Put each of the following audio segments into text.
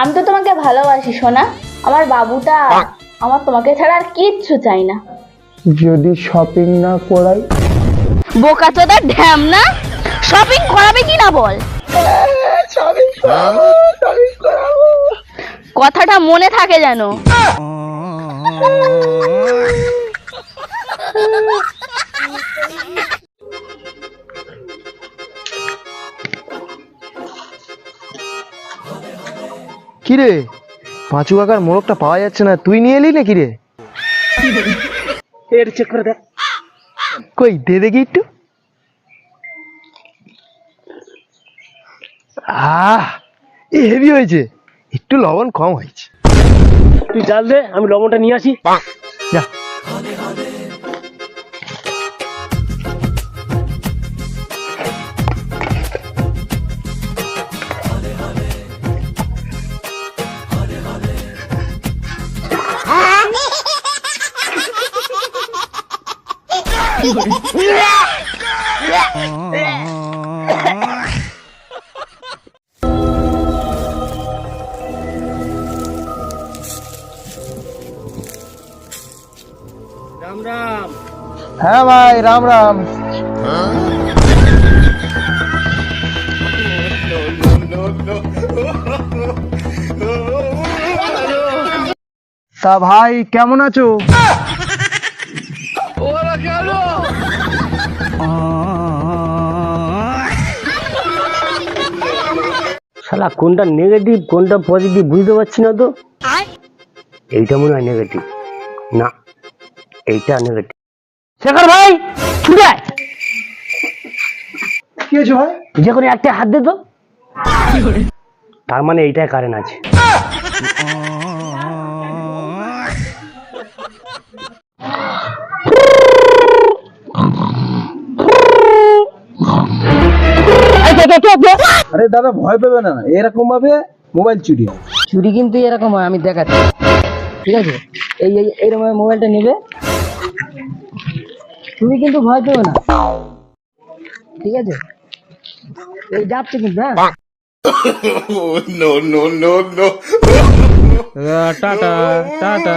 আমি তো তোমাকে ভালোবাসি সোনা। আমার বাবুটা আমার তোমাকে ছাড়া আর কিচ্ছু চাই না। যদি শপিং না করাই? বোকা চোদা ঢ্যাম না? শপিং করাবে কি না বল? কথাটা মনে থাকে যেন। কিরে? পাঁচু কাকার মোড়কটা পাওয়া যাচ্ছে না তুই নিয়ে এলি নাকি রে? এর চেক করে দেখ। কই দে দেখি একটু। আহ এ হেভি হয়েছে। একটু লবণ কম হয়েছে। তুই জাল দে আমি লবণটা নিয়ে আসি। যা। রাম রাম। হ্যাঁ ভাই রাম রাম। তা ভাই কেমন আছো? শালা কোনটা নেগেটিভ কোনটা পজিটিভ বুঝতে পারছি না তো। এইটা মনে হয় নেগেটিভ না এইটা নেগেটিভ শেখর ভাই ছুটে কি হয়েছে ভাই? যে কোনো একটা হাত দে তো। তার মানে এইটাই কারেন্ট আছে? আরে দাদা ভয় পেবে না এরকম ভাবে মোবাইল চুরি হয়। চুরি কিন্তু এরকম হয় আমি দেখাচ্ছি। ঠিক আছে? এই এই এইরকম ভাবে মোবাইলটা নেবে। তুমি কিন্তু ভয় পেও না। ঠিক আছে? এই যাচ্ছে কিন্তু হ্যাঁ? Tata tata.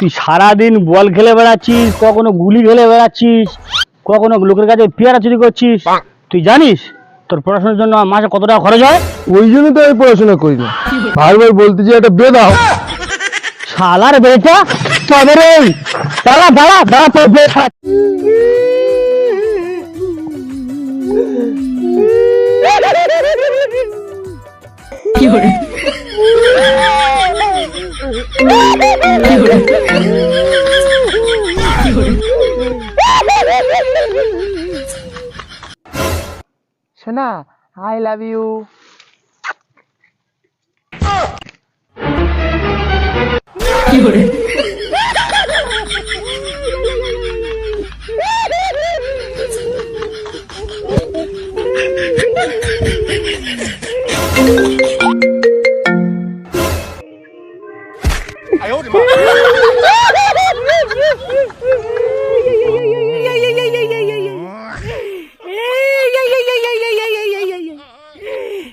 তুই সারাদিন বল খেলে বেড়াচ্ছিস কখনো গুলি খেলে বেড়াচ্ছিস কখনো লোকের কাছে পেয়ারা চুরি করছিস তুই জানিস তোর পড়াশোনার জন্য মাসে কত টাকা খরচ হয়? ওই জন্য তো আমি পড়াশোনা করি না। বারবার বলতে যে একটা বে দাও শালার বেটা তবে রে দাঁড়া দাঁড়া দাঁড়া তোর বে খাচ্ছি। সোনা আই লাভ ইউ কি করে Thank you.